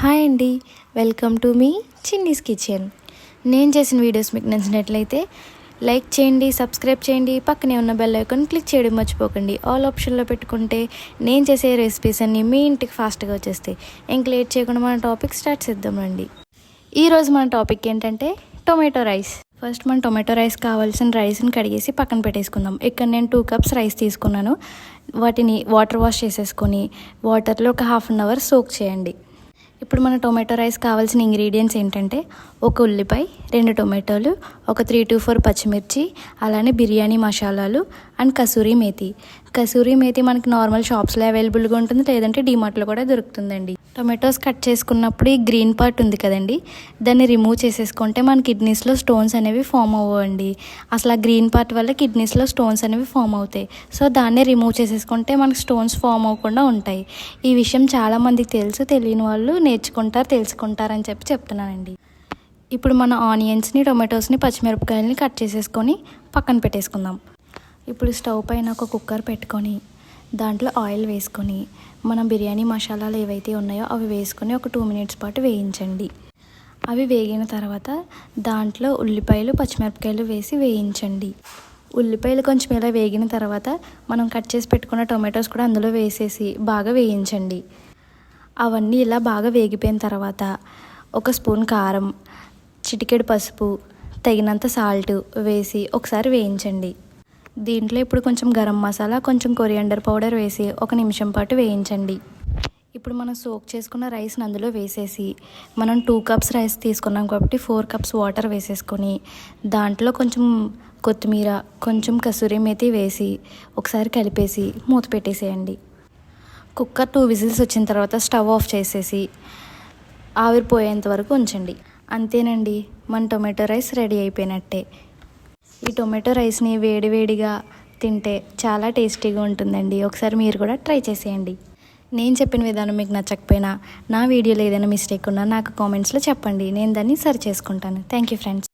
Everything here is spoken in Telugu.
హాయ్ అండి. వెల్కమ్ టు మీ చిన్నీస్ కిచెన్. నేను చేసిన వీడియోస్ మీకు నచ్చినట్లయితే లైక్ చేయండి సబ్స్క్రైబ్ చేయండి పక్కనే ఉన్న బెల్ ఐకాన్ క్లిక్ చేయడం మర్చిపోకండి. ఆల్ ఆప్షన్లో పెట్టుకుంటే నేను చేసే రెసిపీస్ అన్నీ మీ ఇంటికి ఫాస్ట్గా వచ్చేస్తాయి. ఇంక లేట్ చేయకుండా మన టాపిక్ స్టార్ట్ చేద్దామండి ఈరోజు మన టాపిక్ ఏంటంటే టొమాటో రైస్. ఫస్ట్ మనం టొమాటో రైస్ కావాల్సిన రైస్ని కడిగేసి పక్కన పెట్టేసుకుందాం. ఇక్కడ నేను టూ కప్స్ రైస్ తీసుకున్నాను. వాటిని వాటర్ వాష్ చేసేసుకొని వాటర్లో ఒక హాఫ్ అన్ అవర్ సోక్ చేయండి. ఇప్పుడు మన టొమాటో రైస్ కావాల్సిన ఇంగ్రీడియంట్స్ ఏంటంటే ఒక ఉల్లిపాయ రెండు టొమాటోలు ఒక త్రీ టు ఫోర్ పచ్చిమిర్చి అలానే బిర్యానీ మసాలాలు అండ్ కసూరి మేతి. కసూరి మేతి మనకి నార్మల్ షాప్స్లో అవైలబుల్గా ఉంటుంది లేదంటే డిమార్ట్లో కూడా దొరుకుతుందండి. టొమాటోస్ కట్ చేసుకున్నప్పుడు ఈ గ్రీన్ పార్ట్ ఉంది కదండి దాన్ని రిమూవ్ చేసేసుకుంటే మన కిడ్నీస్లో స్టోన్స్ అనేవి ఫామ్ అవ్వండి అసలు ఆ గ్రీన్ పార్ట్ వల్ల కిడ్నీస్లో స్టోన్స్ అనేవి ఫామ్ అవుతాయి. సో దాన్ని రిమూవ్ చేసేసుకుంటే మనకి స్టోన్స్ ఫామ్ అవ్వకుండా ఉంటాయి. ఈ విషయం చాలామందికి తెలుసు తెలియని వాళ్ళు నేర్చుకుంటారు తెలుసుకుంటారని చెప్పి చెప్తున్నానండి. ఇప్పుడు మన ఆనియన్స్ని టొమాటోస్ని పచ్చిమిరపకాయలని కట్ చేసేసుకొని పక్కన పెట్టేసుకుందాం. ఇప్పుడు స్టవ్ పైన ఒక కుక్కర్ పెట్టుకొని దాంట్లో ఆయిల్ వేసుకొని మనం బిర్యానీ మసాలాలు ఏవైతే ఉన్నాయో అవి వేసుకొని ఒక టూ మినిట్స్ పాటు వేయించండి. అవి వేగిన తర్వాత దాంట్లో ఉల్లిపాయలు పచ్చిమిరపకాయలు వేసి వేయించండి. ఉల్లిపాయలు కొంచెం ఇలా వేగిన తర్వాత మనం కట్ చేసి పెట్టుకున్న టొమాటోస్ కూడా అందులో వేసేసి బాగా వేయించండి. అవన్నీ ఇలా బాగా వేగిపోయిన తర్వాత ఒక స్పూన్ కారం చిటికెడు పసుపు తగినంత సాల్ట్ వేసి ఒకసారి వేయించండి. దీంట్లో ఇప్పుడు కొంచెం గరం మసాలా కొంచెం కొరియండర్ పౌడర్ వేసి ఒక నిమిషం పాటు వేయించండి. ఇప్పుడు మనం సోక్ చేసుకున్న రైస్ని అందులో వేసేసి మనం టూ కప్స్ రైస్ తీసుకున్నాం కాబట్టి ఫోర్ కప్స్ వాటర్ వేసేసుకొని దాంట్లో కొంచెం కొత్తిమీర కొంచెం కసూరి మేతి వేసి ఒకసారి కలిపేసి మూత పెట్టేసేయండి. కుక్కర్ టూ విజిల్స్ వచ్చిన తర్వాత స్టవ్ ఆఫ్ చేసేసి ఆవిరిపోయేంత వరకు ఉంచండి. అంతేనండి మన టొమాటో రైస్ రెడీ అయిపోయినట్టే. ఈ టొమాటో రైస్ని వేడివేడిగా తింటే చాలా టేస్టీగా ఉంటుందండి. ఒకసారి మీరు కూడా ట్రై చేసేయండి. నేను చెప్పిన విధానం మీకు నచ్చకపోయినా నా వీడియోలో ఏదైనా మిస్టేక్ ఉన్నా నాకు కామెంట్స్లో చెప్పండి. నేను దాన్ని సరి చేసుకుంటాను. Thank you friends.